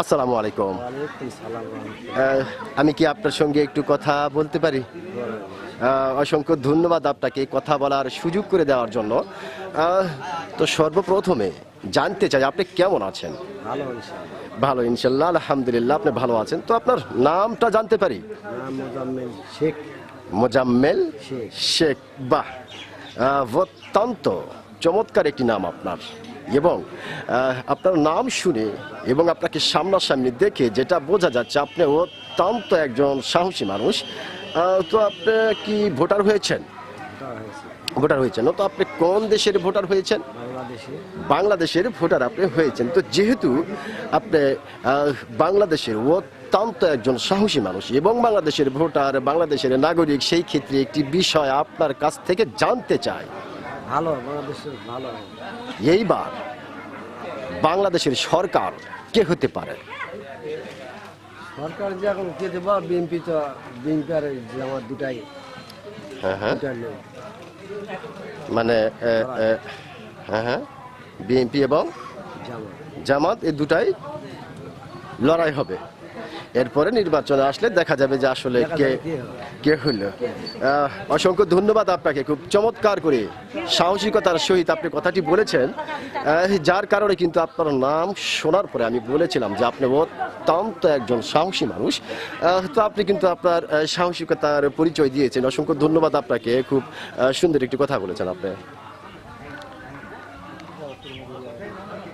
আসসালামু আলাইকুম। আমি কি আপনার সঙ্গে একটু কথা বলতে পারি? অসংখ্য ধন্যবাদ আপনাকে কথা বলার সুযোগ করে দেওয়ার জন্য। তো সর্বপ্রথমে জানতে চাই আপনি কেমন আছেন? ভালো ভালো ইনশাল্লাহ আলহামদুলিল্লাহ আপনি ভালো আছেন। তো আপনার নামটা জানতে পারি? মোজাম্মেল শেখ। মোজাম্মেল শেখ। শেখ বাহ। অত্যন্ত চমৎকার একটি নাম আপনার। এবং আপনার নাম শুনে এবং আপনাকে সামনাসামনি দেখে যেটা বোঝা যাচ্ছে আপনি অত্যন্ত একজন সাহসী মানুষ। তো আপনি কি ভোটার হয়েছেন? ভোটার হয়েছেন। তো আপনি কোন দেশের ভোটার হয়েছেন? বাংলাদেশের। ভোটার আপনি হয়েছেন। তো যেহেতু আপনি বাংলাদেশের অত্যন্ত একজন সাহসী মানুষ এবং বাংলাদেশের ভোটার বাংলাদেশের নাগরিক সেই ক্ষেত্রে একটি বিষয় আপনার কাছ থেকে জানতে চাই। ভালো বাংলাদেশে ভালো। এইবার বাংলাদেশের সরকার কে হতে পারে? সরকার যে এখন কে দেবো? বিএনপি তো বিএনপি আর আমার দুটাই। হ্যাঁ হ্যাঁ। মানে হ্যাঁ হ্যাঁ। বিএনপি এবং জামা জামাত এই দুটাই লড়াই হবে। এরপরে নির্বাচনে আসলে দেখা যাবে যে আসলে কে কে হইল। অসংখ্য ধন্যবাদ আপনাকে। খুব চমৎকার করে সাহসিকতার সহিত আপনি কথাটি বলেছেন। যার কারণে কিন্তু আপনার নাম শোনার পরে আমি বলেছিলাম যে আপনি অত্যন্ত একজন সাহসী মানুষ। তো আপনি কিন্তু আপনার সাহসিকতার পরিচয় দিয়েছেন। অসংখ্য ধন্যবাদ আপনাকে। খুব সুন্দর একটি কথা বলেছেন আপনি।